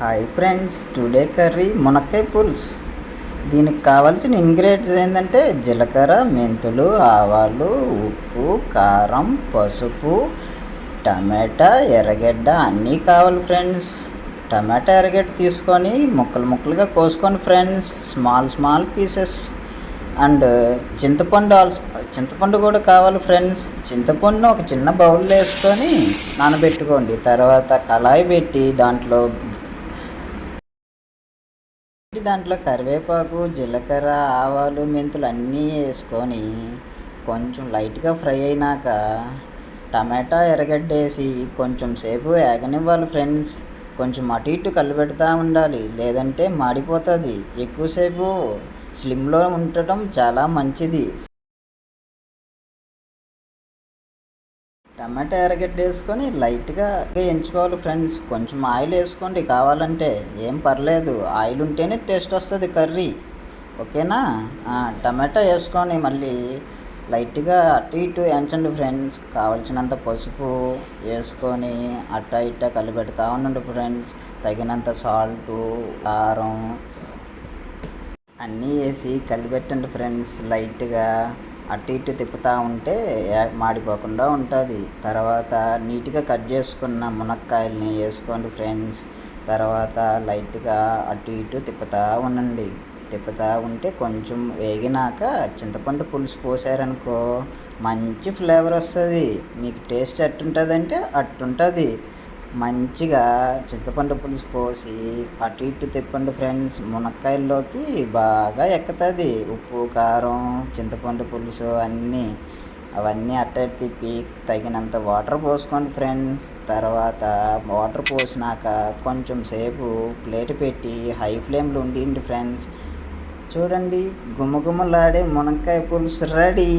Hi friends today curry మునక్కాయ పులుసు. దీనికి కావాల్సిన ఇంగ్రీడియంట్స్ ఏంటంటే జీలకర్ర మెంతులు ఆవాలు ఉప్పు కారం పసుపు టమాటా ఎర్రగడ్డ అన్నీ కావాలి ఫ్రెండ్స్. టమాటా ఎర్రగడ్డ తీసుకొని ముక్కలు ముక్కలుగా కోసుకొని friends. Small small pieces. And చింతపండు ఆల్స్ చింతపండు కూడా కావాలి ఫ్రెండ్స్. చింతపండును ఒక చిన్న బౌల్లో వేసుకొని నానబెట్టుకోండి. తర్వాత కళాయి పెట్టి దాంట్లో దాంట్లో కరివేపాకు జీలకర్ర ఆవాలు మెంతులు అన్నీ వేసుకొని కొంచెం లైట్గా ఫ్రై అయినాక టమాటా ఎర్రగడ్డ వేసి కొంచెం సేపు వేగనివ్వాలి ఫ్రెండ్స్. కొంచెం అటు ఇటు కలిపెడతా ఉండాలి. లేదంటే మాడిపోతుంది. ఎక్కువసేపు స్లిమ్లో ఉండటం చాలా మంచిది. టమాటా ఎర్రగడ్డ వేసుకొని లైట్గా ఎంచుకోవాలి ఫ్రెండ్స్. కొంచెం ఆయిల్ వేసుకోండి. కావాలంటే ఏం పర్లేదు. ఆయిల్ ఉంటేనే టేస్ట్ వస్తుంది కర్రీ. ఓకేనా? టమాటా వేసుకొని మళ్ళీ లైట్గా అటు ఇటు ఎంచండి ఫ్రెండ్స్. కావలసినంత పసుపు వేసుకొని అట్ట ఇట్ట కలిపెడతా ఉండండి ఫ్రెండ్స్. తగినంత సాల్టు కారం అన్నీ వేసి కలిపెట్టండి ఫ్రెండ్స్ లైట్గా. అటు ఇటు తిప్పుతూ ఉంటే మాడిపోకుండా ఉంటుంది. తర్వాత నీట్గా కట్ చేసుకున్న మునక్కాయల్ని వేసుకోండి ఫ్రెండ్స్. తర్వాత లైట్గా అటు ఇటు తిప్పుతూ ఉండండి. తిప్పుతూ ఉంటే కొంచెం వేగినాక చింతపండు పులుసు పోసారనుకో మంచి ఫ్లేవర్ వస్తుంది. మీకు టేస్ట్ ఎట్టుంటుందంటే అట్టుంటుంది. మంచిగా చింతపండు పులుసు పోసి అటు ఇటు తిప్పండి ఫ్రెండ్స్. మునక్కాయల్లోకి బాగా ఎక్కుతుంది. ఉప్పు కారం చింతపండు పులుసు అన్నీ అవన్నీ అట్ట తిప్పి తగినంత వాటర్ పోసుకోండి ఫ్రెండ్స్. తర్వాత వాటర్ పోసినాక కొంచెం సేపు ప్లేట్ పెట్టి హై ఫ్లేమ్లో ఉండిండి ఫ్రెండ్స్. చూడండి గుమ్మగుమ్మలాడే మునక్కాయ పులుసు రెడీ.